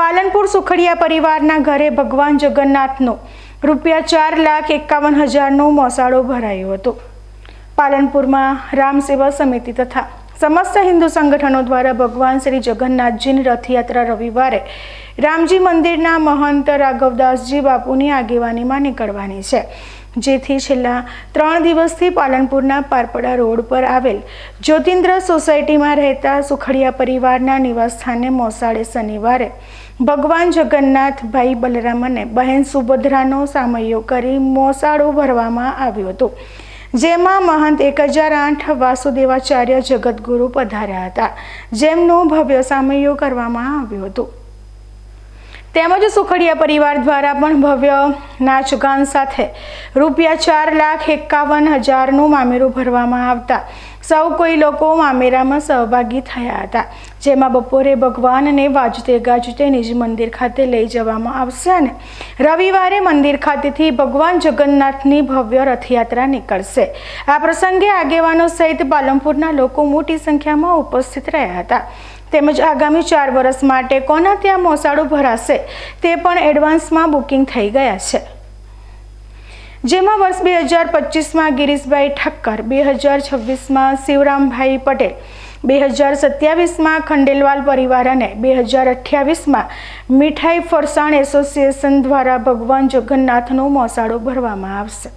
પાલનપુર સુખડિયા પરિવારના ઘરે ભગવાન જગન્નાથનો રૂપિયા ચાર લાખ એકાવન હજારનો મોસાળો ભરાયો હતો. પાલનપુરમાં રામ સેવા સમિતિ તથા સમસ્ત હિન્દુ સંગઠનો દ્વારા ભગવાન શ્રી જગન્નાથજીની રથયાત્રા રવિવારે રામજી મંદિરના મહંત રાઘવદાસજી બાપુની આગેવાનીમાં નીકળવાની છે. જેથી છેલ્લા ત્રણ દિવસથી પાલનપુરના પારપડા રોડ પર આવેલ જ્યોતિન્દ્ર સોસાયટીમાં રહેતા સુખડિયા પરિવારના નિવાસસ્થાને મોસાળે શનિવારે ભગવાન જગન્નાથભાઈ બલરામને બહેન સુભદ્રાનો સામયો કરી મોસાળો ભરવામાં આવ્યો હતો, જેમાં મહંત એક હજાર આઠ વાસુદેવાચાર્ય જગતગુરુ પધાર્યા હતા. જેમનો ભવ્ય સામયો કરવામાં આવ્યો હતો. તેમજ સુખડિયા પરિવાર દ્વારા પણ ભવ્ય નાચગાન સાથે રૂપિયા ચાર લાખ એકાવન હજારનું મામેરું ભરવામાં આવતા. સૌ કોઈ લોકો મામેરામાં સહભાગી થયા હતા. જેમાં બપોરે ભગવાનને વાજતે ગાજતે નિજ મંદિર ખાતે લઈ જવામાં આવશે અને રવિવારે મંદિર ખાતેથી ભગવાન જગન્નાથની ભવ્ય રથયાત્રા નીકળશે. આ પ્રસંગે આગેવાનો સહિત પાલનપુરના લોકો મોટી સંખ્યામાં ઉપસ્થિત રહ્યા હતા. તેમજ આગામી ચાર વર્ષ માટે કોના ત્યાં મોસાળું ભરાશે તે પણ એડવાન્સમાં બુકિંગ થઈ ગયા છે. જેમાં વર્ષ બે હજાર પચીસમાં ગિરીશભાઈ ઠક્કર, બે હજાર છવ્વીસમાં શિવરામભાઈ પટેલ, બે હજાર સત્યાવીસમાં ખંડેલવાલ પરિવાર અને બે હજાર અઠ્યાવીસમાં મીઠાઈ ફરસાણ એસોસિએશન દ્વારા ભગવાન જગન્નાથનો મોસાળો ભરવામાં આવશે.